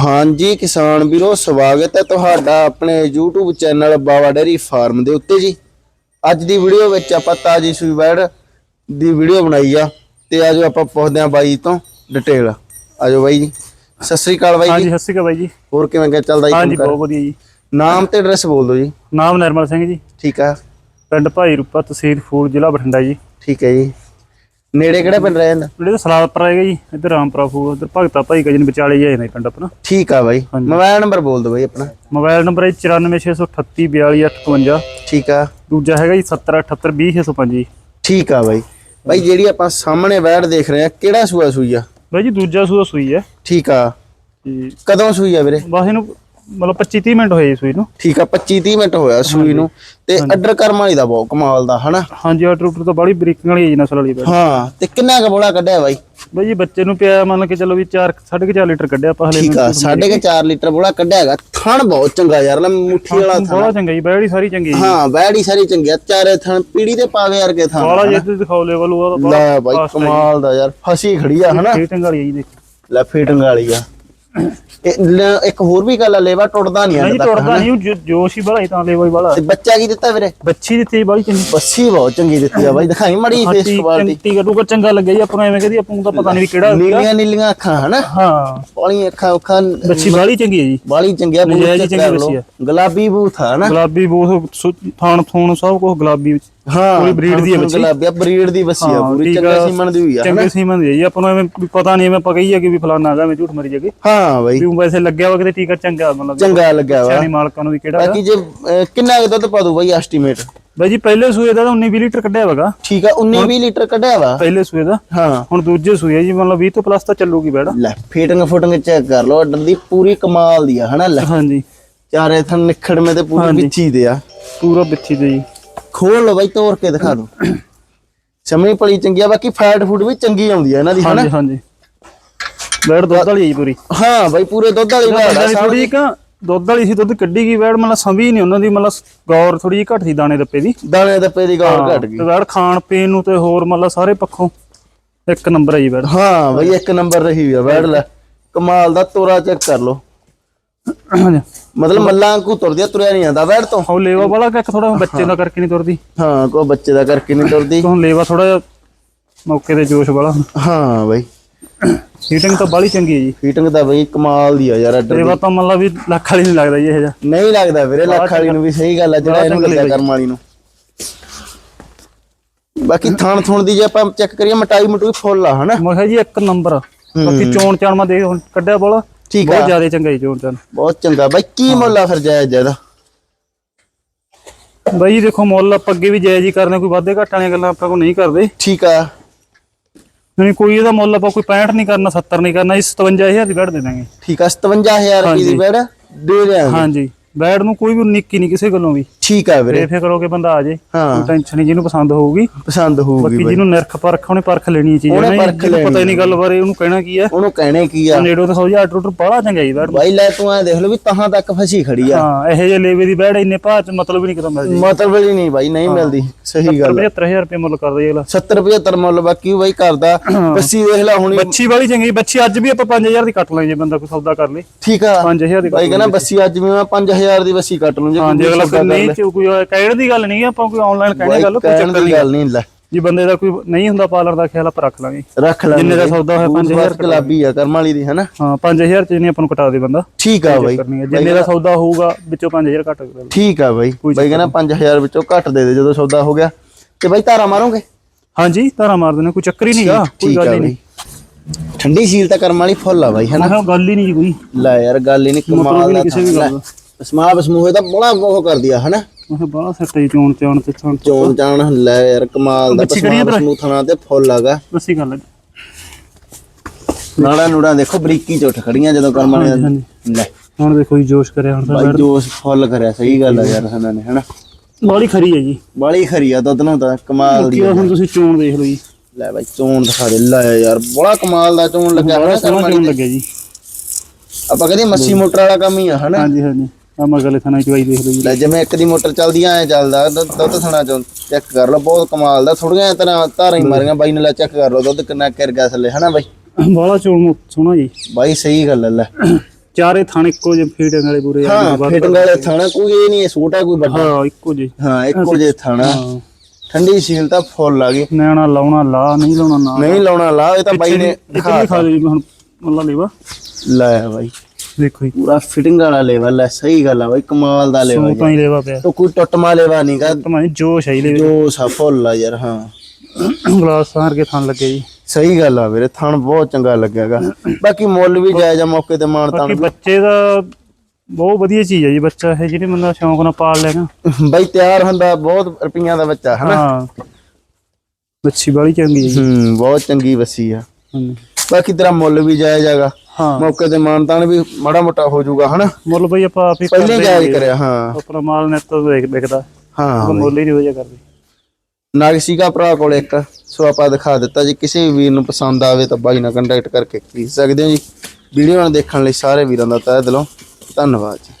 ਹਾਂਜੀ ਕਿਸਾਨ ਵੀਰੋ ਸਵਾਗਤ ਹੈ ਤੁਹਾਡਾ ਆਪਣੇ YouTube channel Bawa dairy farm ਦੇ ਉੱਤੇ ਜੀ। ਅੱਜ ਦੀ ਵੀਡੀਓ ਵਿੱਚ ਆਪਾਂ ਤਾਜੀ ਸੂਈ ਵੈੜ ਦੀ ਵੀਡੀਓ ਬਣਾਈ ਆ ਤੇ ਆਜੋ ਆਪਾਂ ਪੁੱਛਦੇ ਆਂ ਬਾਈ ਤੋਂ ਡਿਟੇਲ ਆਜੋ ਬਾਈ ਜੀ ਸਤਿ ਸ੍ਰੀ ਅਕਾਲ ਬਾਈ ਹਾਂਜੀ ਜੀ। ਸਤਿ ਸ਼੍ਰੀ ਅਕਾਲ ਬਾਈ ਜੀ। ਹੋਰ ਕਿਵੇਂ ਕਿਆ ਚੱਲਦਾ ਜੀ ਹਾਂਜੀ ਬਹੁਤ ਵਧੀਆ ਜੀ? ਨਾਮ ਤੇ ਐਡਰੈਸ ਬੋਲ ਦਿਓ ਜੀ। ਨਾਮ ਨਰਮਲ ਸਿੰਘ ਜੀ। ਠੀਕ ਆ। ਪਿੰਡ ਭਾਈ ਰੂਪਾ ਤਹਿਸੀਲ ਫੂਲ ਜ਼ਿਲ੍ਹਾ ਬਠਿੰਡਾ ਜੀ। ਠੀਕ ਹੈ ਜੀ। ਨੇੜੇ ਕਿਹੜਾ ਪਿੰਡ ਰਹਿ ਜਾਂਦਾ? ਜਿਹੜੇ ਤਾਂ ਸਲਾਦਪੁਰ ਆਏਗਾ ਜੀ ਇੱਧਰ ਰਾਮਪੁਰਾ ਫੂਲ ਇੱਧਰ ਭਗਤਾ ਭਾਈ ਕਜਨ ਵਿਚਾਲੇ ਹੀ ਪਿੰਡ ਆਪਣਾ। ਠੀਕ ਆ ਬਾਈ। ਮੋਬਾਈਲ ਨੰਬਰ ਬੋਲ ਦਿਓ ਬਾਈ ਆਪਣਾ। ਮੋਬਾਈਲ ਨੰਬਰ ਹੈ 9468342858 ਠੀਕ ਆ। ਦੂਜਾ ਹੈਗਾ ਜੀ 7078200605 ਜੀ। ਠੀਕ ਆ ਬਾਈ। ਬਾਈ ਜਿਹੜੀ ਆਪਾਂ ਸਾਹਮਣੇ ਵੈੜ ਦੇਖ ਰਹੇ ਆ ਕਿਹੜਾ ਸੂਆ ਸੂਈ ਆ? ਬਾਈ ਜੀ ਦੂਜਾ ਸੂਆ ਸੂਈ ਹੈ। ਠੀਕ ਆ। ਕਦੋਂ ਸੂਈ ਆ ਵੀਰੇ? ਬਸ ਇਹਨੂੰ ਮਤਲਬ 25 30 ਮਿੰਟ ਹੋਏ ਸੂਈ ਨੂੰ। ਠੀਕ ਆ 25 30 ਮਿੰਟ ਹੋਇਆ ਸੂਈ ਨੂੰ। ਤੇ ਅੱਡਰ ਕਰਮ ਵਾਲੀ ਦਾ ਬਹੁਤ ਕਮਾਲ ਦਾ ਹਨਾ? ਹਾਂਜੀ ਆਰਡਰ ਉਟਰ ਤਾਂ ਬੜੀ ਬਰੀਕਿੰਗ ਵਾਲੀ ਹੈ ਜੀ ਨਸਲ ਵਾਲੀ ਬਾਈ ਹਾਂ ਤੇ ਕਿੰਨਾ ਕੁ ਬੋਲਾ ਕੱਢਿਆ ਬਾਈ? ਬਾਈ ਜੀ ਬੱਚੇ ਨੂੰ ਪਿਆ ਮੰਨ ਕੇ ਚੱਲੋ ਵੀ 4 4.5 ਲੀਟਰ ਕੱਢਿਆ ਆਪਾਂ ਹਲੇ ਠੀਕ ਆ ਸਾਢੇ ਕੁ 4 ਲੀਟਰ ਬੋਲਾ ਕੱਢਿਆ ਹੈਗਾ। ਥਣ ਬਹੁਤ ਚੰਗਾ ਯਾਰ ਲੈ ਮੁੱਠੀ ਵਾਲਾ ਥਣ ਬੜਾ ਚੰਗਾ ਜੀ ਬੈੜੀ ਸਾਰੀ ਚੰਗੀ ਜੀ। ਹਾਂ ਵੈੜੀ ਸਾਰੀ ਚੰਗੀ ਆ ਚਾਰੇ ਥਣ ਪੀੜੀ ਤੇ ਪਾਵੇ ਵਰਗੇ ਥਣ ਬਾਲਾ ਜੇ ਤੁਸੀਂ ਦਿਖਾਓ ਲੈਵਲ ਉਹ ਤਾਂ ਲੈ ਬਾਈ ਕਮਾਲ ਦਾ ਯਾਰ ਫਸੀ ਖੜੀ ਆ ਹਨਾ? ਫੀਟਿੰਗ ਵਾਲੀ ਹੈ ਜੀ ਦੇਖੋ। ਲੈ ਫੀਟਿੰਗ ਵਾਲੀ ਆ। ਇੱਕ ਹੋਰ ਵੀ ਗੱਲ ਆ ਲੇਵਾ ਟੁੱਟਦਾ ਨਹੀਂ ਨਹੀਂ ਟੁੱਟਦਾ ਨਹੀਂ ਜੋਸ਼ ਹੀ ਬੜਾ ਤਾਂ ਲੈਵਲ ਵਾਲਾ। ਤੇ ਬੱਚਾ ਕੀ ਦਿੱਤਾ ਵੀਰੇ? ਬੱਚੀ ਦਿੱਤੀ ਬੜੀ ਚੰਗੀ। ਬੱਸੀ ਬਹੁਤ ਚੰਗੀ ਦਿੱਤੀ ਆ ਬਾਈ ਦਿਖਾਈ ਮੜੀ ਫੇਸ ਕੁਆਲਿਟੀ ਟੀ ਕਟੂਗਾ ਚੰਗਾ ਲੱਗਿਆ ਜੀ ਆਪਾਂ ਐਵੇਂ ਕਹਦੀ ਆਪਾਂ ਨੂੰ ਤਾਂ ਪਤਾ ਨਹੀਂ ਵੀ ਕਿਹੜਾ ਨੀਲੀਆਂ ਨੀਲੀਆਂ ਅੱਖਾਂ ਹਨਾ? ਹਾਂ। ਪਾਲੀਆਂ ਅੱਖਾਂ ਅੱਖਾਂ ਬੱਚੀ ਬਾਲੀ ਚੰਗੀ ਹੈ ਜੀ। ਬਾਲੀ ਚੰਗਿਆ ਬੂਥ ਚੰਗੀ ਬੱਚੀ ਆ। ਗੁਲਾਬੀ ਬੂਥ ਆ ਨਾ ਗੁਲਾਬੀ ਸੁ- ਥਾਣ ਥੂਣ ਸਭ ਕੁਝ ਗੁਲਾਬੀ ਵਿੱਚ। ਹਾਂ ਪੂਰੀ breed ਦੀ ਆ ਬੱਚੀ। ਗੁਲਾਬੀ ਬਰੀਡ ਦੀ ਬੱਸੀ ਆ ਹਾਂ, ਪੂਰੀ ਚੰਗਾ ਆ। ਸੀਮਨ ਦੀ ਹੋਈ ਆ ਚੰਗੇ ਸੀਮਨ ਦੀ ਹੈ ਜੀ ਆਪਾਂ ਨੂੰ ਐਵੇਂ ਪਤਾ ਨਹੀਂ ਐਵੇਂ ਆਪਾਂ ਕਹੀਏ ਕਿ ਵੀ ਫਲਾਣਾ ਹੈਗਾ ਮੈਂ ਝੂਠ ਮਰੀ ਜਾਗੇ। ਹਾਂ ਬਾਈ। ਵੀ ਵੈਸੇ ਲੱਗਿਆ ਵਾ ਕਿਤੇ ਟੀਕਾ ਚੰਗਾ ਮਤਲਬ ਚੰਗਾ ਲੱਗਿਆ ਵਾ। ਸਿਆਣੀ ਮਾਲਕਾਂ ਨੂੰ ਵੀ ਕਿਹੜਾ ਬਾਕੀ ਜੇ ਕਿੰਨਾ ਕੁ ਦੁੱਧ ਪਾ ਦੂ ਬਾਈ ਐਸਟੀਮੇਟ ਬਾਈ ਜੀ ਪਹਿਲੇ ਸੂਏ ਦਾ ਤਾਂ 19 20 ਲੀਟਰ ਕੱਢਿਆ ਵਗਾ ਠੀਕ ਆ 19 20 ਲੀਟਰ ਕੱਢਿਆ ਵਾ। ਪਹਿਲੇ ਸੂਏ ਦਾ। ਹਾਂ। ਹੁਣ ਦੂਜੇ ਸੂਏ ਜੀ ਮਤਲਬ 20 ਤੋਂ ਪਲੱਸ ਤਾਂ ਚੱਲੂਗੀ ਬੈੜਾ। ਲੈ ਫੀਟਿੰਗ ਫੁਟਿੰਗ ਚੈੱਕ ਕਰ ਲਓ ਆਰਡਰ ਦੀ ਪੂਰੀ ਕਮਾਲ ਦੀ ਆ ਹਨਾ ਲੈ। ਹਾਂਜੀ। ਚਾਰੇ ਥਣ ਨਿਖੜਵੇਂ ਤੇ ਪੂਰੀ ਵਿੱਚੀ ਦੇ ਆ। ਪੂਰਾ ਬਿੱਥੀ ਤੇ ਜੀ। ਖੋਲ ਲਓ ਬਾਈ ਤੋੜ ਕੇ ਦਿਖਾ ਦਿਓ। ਸਮਣੀ ਪਲੀ ਚੰਗੀ ਆ ਬਾਕੀ ਫੈਟ ਫੂਡ ਵੀ ਚੰਗੀ ਆਉਂਦੀ ਆ ਇਹਨਾਂ ਦੀ ਹਨਾ? ਹਾਂਜੀ। ਹਾਂਜੀ ਬੈੜ ਦੁੱਧ ਵਾਲੀ ਹੈ ਜੀ ਪੂਰੀ। ਹਾਂ ਬਾਈ ਪੂਰੇ ਦੁੱਧ ਵਾਲੀ ਵਾੜ ਆ ਥੋੜੀ ਜਿਹੀ ਕ ਦੁੱਧ ਵਾਲੀ ਸੀ ਦੁੱਧ ਕੱਢੀ ਗਈ ਬੈੜ ਮਤਲਬ ਸੰਭੀ ਨਹੀਂ ਉਹਨਾਂ ਦੀ ਮਤਲਬ ਗੌਰ ਥੋੜੀ ਜਿਹੀ ਘੱਟ ਸੀ ਦਾਣੇ ਦੱਪੇ ਦੀ। ਦਾਣੇ ਦੱਪੇ ਦੀ ਗੌਰ ਘਟ ਗਈ। ਤੇ ਬੈੜ ਖਾਣ ਪੀਣ ਨੂੰ ਤੇ ਹੋਰ ਮਤਲਬ ਸਾਰੇ ਪੱਖੋਂ ਇੱਕ ਨੰਬਰ ਹੈ ਜੀ ਬੈੜ। ਹਾਂ ਬਈ ਇੱਕ ਨੰਬਰ ਰਹੀ ਆ ਬੈੜ ਲੈ। ਕਮਾਲ ਦਾ ਤੋਰਾ ਚੈੱਕ ਕਰ ਲਓ। ਮਤਲਬ ਮੱਲਾਂ ਵਾਂਗੂ ਤੁਰਦੀ ਆ ਤੁਰਿਆ ਨਹੀਂ ਜਾਂਦਾ ਬੈੜ ਤੋਂ। ਉਹ ਲੇਵਾ ਵਾਲਾ ਕਿ ਥੋੜਾ ਬੱਚੇ ਦਾ ਕਰਕੇ ਨਹੀਂ ਤੁਰਦੀ? ਹਾਂ ਕੋ ਬੱਚੇ ਦਾ ਕਰਕੇ ਨਹੀਂ ਤੁਰਦੀ। ਹੁਣ ਲੇਵਾ ਥੋੜਾ ਜਿਹਾ ਮੌਕੇ ਤੇ ਜੋਸ਼ ਵਾਲਾ ਹਾਂ ਬਈ। ਹੀਟਿੰਗ ਤਾਂ ਬਾਲੀ ਚੰਗੀ ਹੈ ਜੀ। ਫੀਟਿੰਗ ਤਾਂ ਬਈ ਕਮਾਲ ਦੀ ਆ ਯਾਰ ਅੱਡਰ ਲੇਵਾ ਤਾਂ ਮਤਲਬ ਵੀ ਲੱਖ ਵਾਲੀ ਨਹੀਂ ਲੱਗਦਾ ਜੀ ਇਹ ਜਿਹਾ। ਨਹੀਂ ਲੱਗਦਾ ਵੀਰੇ ਲੱਖ ਵਾਲੀ ਨੂੰ ਵੀ ਸਹੀ ਗੱਲ ਆ ਜਿਹੜਾ ਇਹਨੂੰ ਲੱਗਦਾ ਕਰਮ ਵਾਲੀ ਨੂੰ। ਬਾਕੀ ਥਣ ਥੁਣ ਦੀ ਜੇ ਆਪਾਂ ਚੈੱਕ ਕਰੀਏ ਮਟਾਈ ਮਟੂਈ ਫੁੱਲ ਆ ਹਨਾ? ਮੈਂ ਕਿਹਾ ਜੀ ਇੱਕ ਨੰਬਰ ਬਾਕੀ ਚੋਣ ਚਾਣ ਮੈਂ ਦੇਖ ਹੁਣ ਕੱਢਿਆ ਬੋਲਾ। ਠੀਕ ਬਹੁਤ ਆ ਜ਼ਿਆਦਾ ਚੰਗਾ ਜੀ ਚਾਣ ਬਹੁਤ ਚੰਗਾ। ਬਾਈ ਕੀ ਮੁੱਲ ਆ ਫਿਰ ਜਾਇਜ਼ ਇਹਦਾ? ਬਾਈ ਦੇਖੋ ਮੁੱਲ ਆਪਾਂ ਅੱਗੇ ਵੀ ਜਾਇਜ਼ ਹੀ ਕਰਨੇ ਕੋਈ ਵਾਧੇ ਘਾਟਾਂ ਵਾਲੀਆਂ ਗੱਲਾਂ ਆਪਾਂ ਕੋ ਨਹੀਂ ਕਰਦੇ। ਠੀਕ ਆ। ਨਹੀਂ ਕੋਈ ਇਹਦਾ ਮੁੱਲ ਆਪਾਂ ਕੋਈ 65 ਨਹੀਂ ਕਰਨਾ 70 ਨਹੀਂ ਕਰਨਾ ਇਸ 57000 ਦੀ ਬੈਠ ਦੇ ਦਾਂਗੇ। ਠੀਕ ਆ 57000 ਰੁਪਏ ਦੀ ਬੈੜ ਦੇ ਦਿਆਂਗੇ। ਹਾਂਜੀ ਬੈਡ ਨੂੰ ਕੋਈ ਵੀ ਨਿੱਕੀ ਨਹੀਂ ਕਿਸੇ ਗੱਲੋਂ ਵੀ। ਠੀਕ ਆ ਵੀਰੇ। ਬੇਫਿਕਰ ਹੋ ਕੇ ਬੰਦਾ ਆ ਜੇ ਹਾਂ। ਟੈਨਸ਼ਨ ਨਹੀਂ ਜਿਹਨੂੰ ਪਸੰਦ ਹੋਊਗੀ। ਪਸੰਦ ਹੋਊਗੀ ਬਾਕੀ ਜਿਹਨੂੰ ਨਿਰਖ ਪਰਖ ਉਹਨੇ ਪਰਖ ਲੈਣੀ ਚੀਜ਼ ਉਹਨੇ ਪਰਖ ਜਿਹਨੂੰ ਪਤਾ ਹੀ ਲੈਣੀ ਨਹੀਂ ਗੱਲ ਬਾਰੇ ਉਹਨੂੰ ਕਹਿਣਾ ਕੀ ਹੈ ਉਹਨੂੰ ਕਹਿਣੇ ਕੀ ਆ? ਨੇੜੋਂ ਤਾਂ ਸੌਜਾ ਆਰਡਰ ਉਟਰ ਬੜਾ ਚੰਗਾ ਜੀ ਬੈਡ। ਬਾਈ ਲੈ ਤੂੰ ਐ ਦੇਖ ਲਓ ਵੀ ਤਹਾਂ ਤੱਕ ਫਸੀ ਖੜੀ ਆ। ਹਾਂ ਇਹੋ ਜਿਹੇ ਲੇਵੇ ਦੀ ਬੈਡ ਇੰਨੇ ਭਾਅ ਚ ਮਤਲਬ ਹੀ ਨਹੀਂ ਕਿਤੇ ਮਿਲਦੀ। ਮਤਲਬ ਹੀ ਨਹੀਂ ਬਾਈ ਨਹੀਂ ਮਿਲਦੀ। ਸਹੀ ਗੱਲ 75000 ਰੁਪਏ ਮੁੱਲ ਕਰਦਾ ਜੀ ਅਗਲਾ। 70 75 ਮੁੱਲ ਬਾਕੀ ਬਾਈ ਕਰਦਾ। ਬੱਸੀ ਦੇਖ ਲੈ ਹੁਣੀ। ਬੱਚੀ ਵਾਲੀ ਚੰਗੀ ਬੱਚੀ ਅੱਜ ਵੀ ਆਪਾਂ 5000 ਦੀ ਕੱਟ ਲਾਂਗੇ ਜੇ ਬੰਦਾ ਕੋਈ ਸੌਦਾ ਕਰ ਲੇ। ਠੀਕ ਆ। 5000 ਦੀ ਬਾਈ ਕਹਿੰਦਾ ਬੱਸੀ ਅੱਜ ਵੀ ਮੈਂ 5000 ਦੀ ਬੱਸੀ ਕੱਟ ਲੂੰ ਜੇ ਹਾਂਜੀ ਅਗਲਾ ਸੌਦਾ ਨਹੀਂ ਚ- ਕੋਈ ਕਹਿਣ ਦੀ ਗੱਲ ਨਹੀਂ ਆਪਾਂ ਕੋਈ ਆਨਲਾਈਨ ਕਹਿਣੇ ਗੱਲ ਕੋਈ ਕਹਿਣ ਚੱਕਰ ਦੀ ਨਹੀਂ ਗੱਲ ਨਹੀਂ ਲੈ। ਜੇ ਬੰਦੇ ਦਾ ਕੋਈ ਨਹੀਂ ਹੁੰਦਾ ਪਾਰਲਰ ਦਾ ਖਿਆਲ ਆਪਾਂ ਰੱਖ ਲਾਂਗੇ। ਰੱਖ ਲੈ ਜਿੰਨੇ ਦਾ ਸੌਦਾ ਹੋਇਆ 5000 ਗੁਲਾਬੀ ਆ ਕਰਮ ਵਾਲੀ ਦੀ ਹੈਨਾ? ਹਾਂ 5000 ਚ ਨਹੀਂ ਆਪਾਂ ਨੂੰ ਕਟਾ ਦੇ ਬੰਦਾ। ਠੀਕ ਆ ਬਾਈ। ਕਰਨੀ ਹੈ ਜਿੰਨੇ ਦਾ ਸੌਦਾ ਹੋਊਗਾ ਵਿੱਚੋਂ 5000 ਘੱਟ ਕਰ ਠੀਕ ਆ ਬਾਈ। ਬਾਈ ਕਹਿੰਦਾ 5000 ਵਿੱਚੋਂ ਘੱਟ ਦੇ ਦੇ ਜਦੋਂ ਸੌਦਾ ਹੋ ਗਿਆ। ਤੇ ਬਾਈ ਧਾਰਾ ਮਾਰੋਗੇ? ਹਾਂਜੀ ਧਾਰਾ ਮਾਰ ਦਿੰਦੇ ਕੋਈ ਚੱਕਰ ਹੀ ਨਹੀਂਗਾ ਕੋਈ ਠੀਕ ਗੱਲ ਆ ਹੀ ਬਾਈ। ਨਹੀਂ। ਠੰਡੀ ਸੀਲ ਤਾਂ ਕਰਮ ਵਾਲੀ ਫੁੱਲ ਆ ਬਾਈ ਹੈਨਾ? ਮੈਂ ਕਿਹਾ ਗੱਲ ਹੀ ਨਹੀਂ ਜੀ ਕੋਈ। ਲੈ ਯਾਰ ਗੱਲ ਹੀ ਨਹੀਂ ਕਮਾਲ ਦਾ ਕਿਸੇ ਵੀ ਗੱਲ ਦਾ। ਸਮਾਪ ਸਮੂਹੇ ਤਾਂ ਬੜਾ ਉਹ ਕਰਦੀ ਆ ਹਨਾ? ਕਿਹਾ ਬਾਹਲਾ ਸੱਟ ਚੋਣ ਚਾਣ ਤੇ ਚੋਣ ਚੋਣ ਚਾਣ ਲੈ ਯਾਰ ਕਮਾਲ ਦਾ ਸਮਾਪ ਸਮੂਹ ਥਣਾ ਤੇ ਫੁੱਲ ਆਗਾ ਦੱਸੀ ਗੱਲ। ਨਾੜਾ ਨੂੜਾ ਦੇਖੋ ਬਰੀਕੀ ਚ ਉੱਠ ਖੜੀਆਂ ਜਦੋਂ ਕਰਮ ਹਾਂਜੀ ਲੈ। ਹੁਣ ਦੇਖੋ ਜੀ ਜੋਸ਼ ਕਰਿਆ ਹੁਣ ਤਾਂ ਬਾਈ ਜੋਸ਼ ਫੁੱਲ ਕਰਿਆ ਸਹੀ ਗੱਲ ਆ ਯਾਰ ਹਨਾ ਨੇ ਹਨਾ? ਬਾਲੀ ਖਰੀ ਹੈ ਜੀ। ਬਾਲੀ ਖਰੀ ਆ ਦੁੱਧ ਨੂੰ ਤਾਂ ਕਮਾਲ ਦੀ ਕੀ ਹੁਣ ਤੁਸੀਂ ਚੋਣ ਦੇਖ ਲਓ ਜੀ। ਲੈ ਬਾਈ ਚੋਣ ਦਿਖਾ ਦੇ ਲੈ ਯਾਰ ਬੜਾ ਕਮਾਲ ਦਾ ਚੋਣ ਲੱਗਿਆ ਬੜਾ ਹੋਇਆ ਸੋਹਣਾ ਕਰਮ ਚੋਣ ਲੱਗਿਆ ਜੀ। ਆਪਾਂ ਕਹਿੰਦੇ ਮੱਸੀ ਮੋਟਰ ਵਾਲਾ ਕੰਮ ਹੀ ਆ ਹਨਾ? ਹਾਂਜੀ ਹਾਂਜੀ। ਆ ਮਗਲੇ ਥਾਣਾ ਚਵਾਈ ਦੇਖ ਲਓ ਜੀ। ਲੈ ਜਿਵੇਂ ਇੱਕ ਦੀ ਮੋਟਰ ਚੱਲਦੀ ਐ ਚੱਲਦਾ। ਦੁੱਧ ਦੁੱਧ ਥਣਾ ਚੋਂ ਚੈੱਕ ਕਰ ਲਓ। ਬਹੁਤ ਕਮਾਲ ਦਾ। ਥੋੜੀਆਂ ਤਰ੍ਹਾਂ ਧਾਰਾਂ ਹੀ ਮਾਰੀਆਂ। ਬਾਈ ਨੇ ਲੈ ਚੈੱਕ ਕਰ ਲਓ। ਦੁੱਧ ਕਿੰਨਾ ਕਿਰ ਗਿਆ ਥੱਲੇ। ਹਨਾ ਬਾਈ? ਬਾਲਾ ਚੋਣ ਸੋਹਣਾ ਜੀ। ਬਾਈ ਸਹੀ ਗੱਲ ਹੈ ਲੈ। ਚਾਰੇ ਥਣ ਇੱਕੋ ਜਿਹੇ ਫੀਡਿੰਗ ਵਾਲੇ ਪੂਰੇ ਆ ਹਾਂ ਫਿਟਿੰਗ ਵਾਲੇ ਥਾਣਾ ਕੋਈ ਇਹ ਨਹੀਂ ਛੋਟਾ ਕੋਈ ਵੱਡਾ? ਹਾਂ ਇੱਕੋ ਜਿਹੇ। ਹਾਂ ਇੱਕੋ ਜੇ ਥਾਣਾ। ਠੰਡੀ ਸੀਲ ਤਾਂ ਫੁੱਲ ਆ ਗਈ। ਨਿਆਣਾ ਲਾਉਣਾ ਲਾ ਨਹੀਂ ਲਾਉਣਾ ਨਾ ਨਹੀਂ ਲਾਉਣਾ ਲਾ ਇਹ ਤਾਂ ਬਾਈ ਨੇ ਦਿਖਾ ਖਾ ਲਈ ਹੁਣ ਮੱਲਾ ਲੈਵਾ। ਲਾਇਆ ਬਾਈ। ਦੇਖੋ ਜੀ। ਪੂਰਾ ਫਿਟਿੰਗ ਵਾਲਾ ਲੈਵਲ ਹੈ ਸਹੀ ਗੱਲ ਆ ਬਾਈ ਕਮਾਲ ਦਾ ਲੈਵਲ ਸੂਤਾਂ ਹੀ। ਲੈਵਾ ਪਿਆ। ਤੋ ਕੋਈ ਟੁੱਟਮਾ ਲੈਵਾ ਨਹੀਂਗਾ ਤਮਾਂ ਜੋਸ਼ ਹੈ ਲੈ ਜੋ ਸਫਲ ਆ ਯਾਰ ਹਾਂ। ਗਲਾਸ ਸਾਰ ਕੇ ਥਣ ਲੱਗੇ ਜੀ। ਸਹੀ ਗੱਲ ਆ ਵੀਰੇ ਥਣ ਬਹੁਤ ਚੰਗਾ ਲੱਗਿਆਗਾ ਬਾਕੀ ਮੁੱਲ ਵੀ ਜਾਇਜ਼ ਆ ਮੌਕੇ ਤੇ ਬਾਕੀ ਤਾਣ ਬੱਚੇ ਦਾ ਬਹੁਤ ਵਧੀਆ ਚੀਜ਼ ਹੈ ਜੀ ਬੱਚਾ ਇਹ ਜਿਹੜੇ ਬੰਦਾ ਸ਼ੌਂਕ ਨਾਲ ਪਾਲ ਲੈਗਾ ਬਾਈ ਤਿਆਰ ਹੁੰਦਾ ਬਹੁਤ ਰੁਪਈਆਂ ਦਾ ਬੱਚਾ ਹਾਂ। ਬੱਚੀ ਵਾਲੀ ਚੰਗੀ ਹੈ ਹੂੰ ਬਹੁਤ ਚੰਗੀ ਵਸੀ ਆ। ਬਾਕੀ ਤੇਰਾ ਮੁੱਲ ਵੀ ਜਾਇਜ਼ ਹੈਗਾ ਮੌਕੇ ਤੇ ਮਾਣ ਤਾਣ ਵੀ ਮਾੜਾ ਮੋਟਾ ਹੋ ਜਾਊਗਾ ਹਨਾ? ਮੁੱਲ ਬਈ ਆਪਾਂ ਆਪ ਹੀ ਪਹਿਲੇ ਜਾਇਜ਼। ਕਰਿਆ ਹਾਂ। ਆਪਣਾ ਮਾਲ ਨੈਟ ਤੋਂ ਵਿਕ- ਵਿਕਦਾ ਹਾਂ ਮੁੱਲ ਹੀ ਨਹੀਂ ਵਜਾ ਕਰਦੇ। ਨਾਗ ਸੀਗਾ ਭਰਾ ਕੋਲ ਇੱਕ ਸੋ ਆਪਾਂ ਦਿਖਾ ਦਿੱਤਾ ਜੀ। ਕਿਸੇ ਵੀ ਵੀਰ ਨੂੰ ਪਸੰਦ ਆਵੇ ਤਾਂ ਬਾਈ ਨਾਲ ਕੰਟੈਕਟ ਕਰਕੇ ਖਰੀਦ ਸਕਦੇ ਹੋ ਜੀ। ਵੀਡੀਓ ਨੂੰ ਦੇਖਣ ਲਈ ਸਾਰੇ ਵੀਰਾਂ ਦਾ ਤਹਿ ਦਿਲੋਂ। ਧੰਨਵਾਦ ਜੀ।